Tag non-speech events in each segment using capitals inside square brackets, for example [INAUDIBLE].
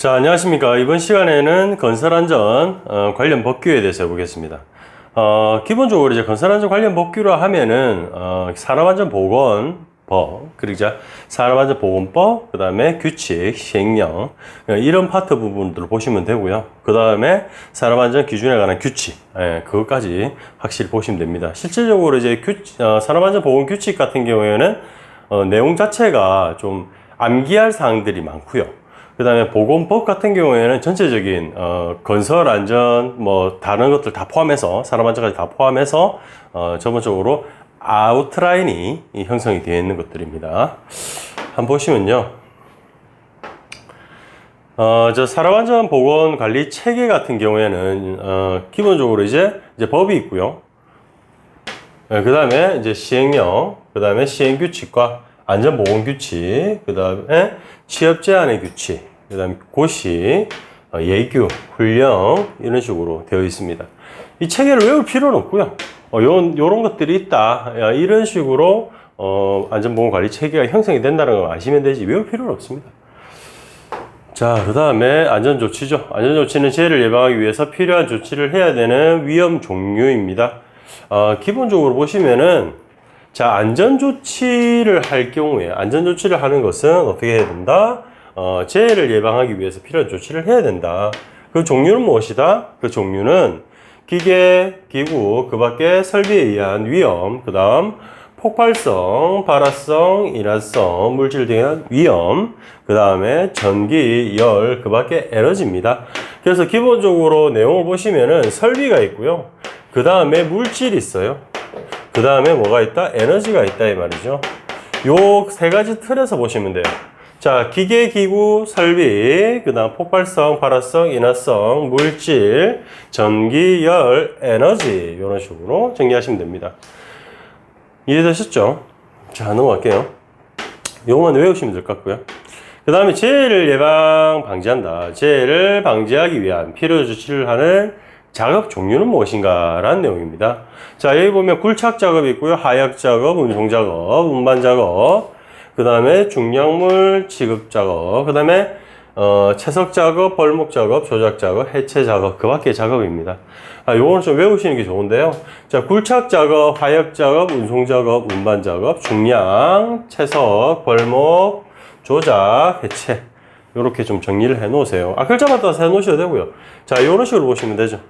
자, 안녕하십니까. 이번 시간에는 건설안전 어, 관련 법규에 대해서 해보겠습니다. 어, 기본적으로 이제 건설안전 관련 법규로 하면은 어, 산업안전보건법, 그리고 산업안전보건법, 그 다음에 규칙, 시행령 어, 이런 파트 부분들을 보시면 되고요. 그 다음에 산업안전 기준에 관한 규칙, 예, 그것까지 확실히 보시면 됩니다. 실질적으로 이제 규, 어, 산업안전보건 규칙 같은 경우에는 어, 내용 자체가 좀 암기할 사항들이 많고요. 그 다음에 보건법 같은 경우에는 전체적인 어, 건설 안전 뭐 다른 것들 다 포함해서 산업 안전까지 다 포함해서 어, 전반적으로 아웃라인이 이 형성이 되어 있는 것들입니다. 한번 보시면요. 어, 저 산업안전 보건 관리 체계 같은 경우에는 어, 기본적으로 이제 이제 법이 있고요. 그 다음에 이제 시행령, 그 다음에 시행규칙과 안전보건규칙, 그 다음에 취업 제한의 규칙, 그 다음에 고시, 어, 예규, 훈령, 이런 식으로 되어 있습니다. 이 체계를 외울 필요는 없고요. 어, 요런, 요런 것들이 있다. 야, 이런 식으로, 어, 안전보건관리 체계가 형성이 된다는 걸 아시면 되지. 외울 필요는 없습니다. 자, 그 다음에 안전조치죠. 안전조치는 재해를 예방하기 위해서 필요한 조치를 해야 되는 위험 종류입니다. 어, 기본적으로 보시면은, 자, 안전조치를 할 경우에, 안전조치를 하는 것은 어떻게 해야 된다? 어, 재해를 예방하기 위해서 필요한 조치를 해야 된다. 그 종류는 무엇이다? 그 종류는 기계, 기구, 그 밖에 설비에 의한 위험, 그 다음 폭발성, 발화성, 인화성, 물질 등에 대한 위험, 그 다음에 전기, 열, 그 밖에 에너지입니다. 그래서 기본적으로 내용을 보시면은 설비가 있고요. 그 다음에 물질이 있어요. 그 다음에 뭐가 있다? 에너지가 있다 이 말이죠. 요 세 가지 틀에서 보시면 돼요. 자, 기계, 기구, 설비, 그 다음 폭발성, 발화성, 인화성, 물질, 전기, 열, 에너지 이런 식으로 정리하시면 됩니다. 이해되셨죠? 자, 넘어갈게요. 요것만 외우시면 될 것 같고요. 그 다음에 재해를 예방 방지한다. 재해를 방지하기 위한 필요 조치를 하는 작업 종류는 무엇인가? 라는 내용입니다. 자, 여기 보면 굴착 작업이 있고요. 하약 작업, 운송 작업, 운반 작업, 그 다음에 중량물 취급 작업, 그 다음에 어, 채석 작업, 벌목 작업, 조작 작업, 해체 작업, 그 밖의 작업입니다. 아, 요거는 좀 외우시는 게 좋은데요. 자, 굴착 작업, 하역 작업, 운송 작업, 운반 작업, 중량, 채석, 벌목, 조작, 해체. 요렇게 좀 정리를 해 놓으세요. 아, 글자마다 해 놓으셔도 되고요. 자, 요런 식으로 보시면 되죠.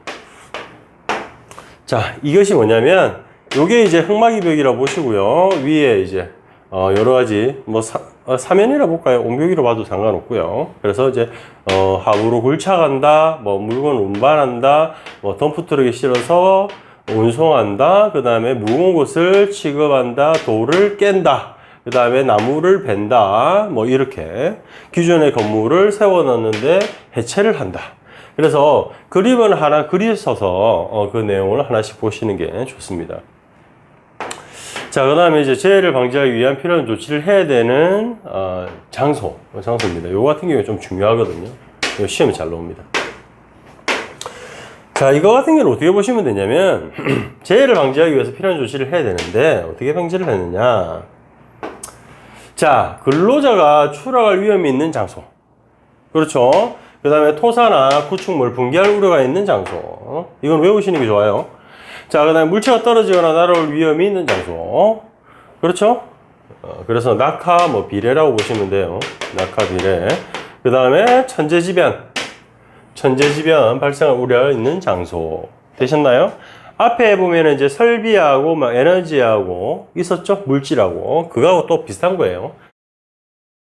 자, 이것이 뭐냐면, 요게 이제 흑마기벽이라고 보시고요. 위에 이제 어, 여러 가지, 뭐, 사, 어, 사면이라 볼까요? 온벽이로 봐도 상관없고요. 그래서 이제, 어, 하부로 굴착한다, 뭐, 물건 운반한다, 뭐, 덤프 트럭에 실어서 운송한다, 그 다음에 무거운 것을 취급한다, 돌을 깬다, 그 다음에 나무를 벤다, 뭐, 이렇게 기존의 건물을 세워놨는데 해체를 한다. 그래서 그림을 하나 그리셔서, 어, 그 내용을 하나씩 보시는 게 좋습니다. 자, 그 다음에 이제 재해를 방지하기 위한 필요한 조치를 해야 되는, 어, 장소, 장소입니다. 요거 같은 경우에 좀 중요하거든요. 이거 시험에 잘 나옵니다. 자, 이거 같은 경우는 어떻게 보시면 되냐면, [CLEARS THROAT] 재해를 방지하기 위해서 필요한 조치를 해야 되는데, 어떻게 방지를 했느냐. 자, 근로자가 추락할 위험이 있는 장소. 그렇죠. 그 다음에 토사나 구축물 붕괴할 우려가 있는 장소. 이건 외우시는 게 좋아요. 자, 그 다음에 물체가 떨어지거나 날아올 위험이 있는 장소. 그렇죠? 어, 그래서 낙하, 뭐, 비례라고 보시면 돼요. 낙하, 비례. 그 다음에 천재지변. 천재지변 발생할 우려가 있는 장소. 되셨나요? 앞에 보면은 이제 설비하고 막 에너지하고 있었죠? 물질하고. 그거하고 또 비슷한 거예요.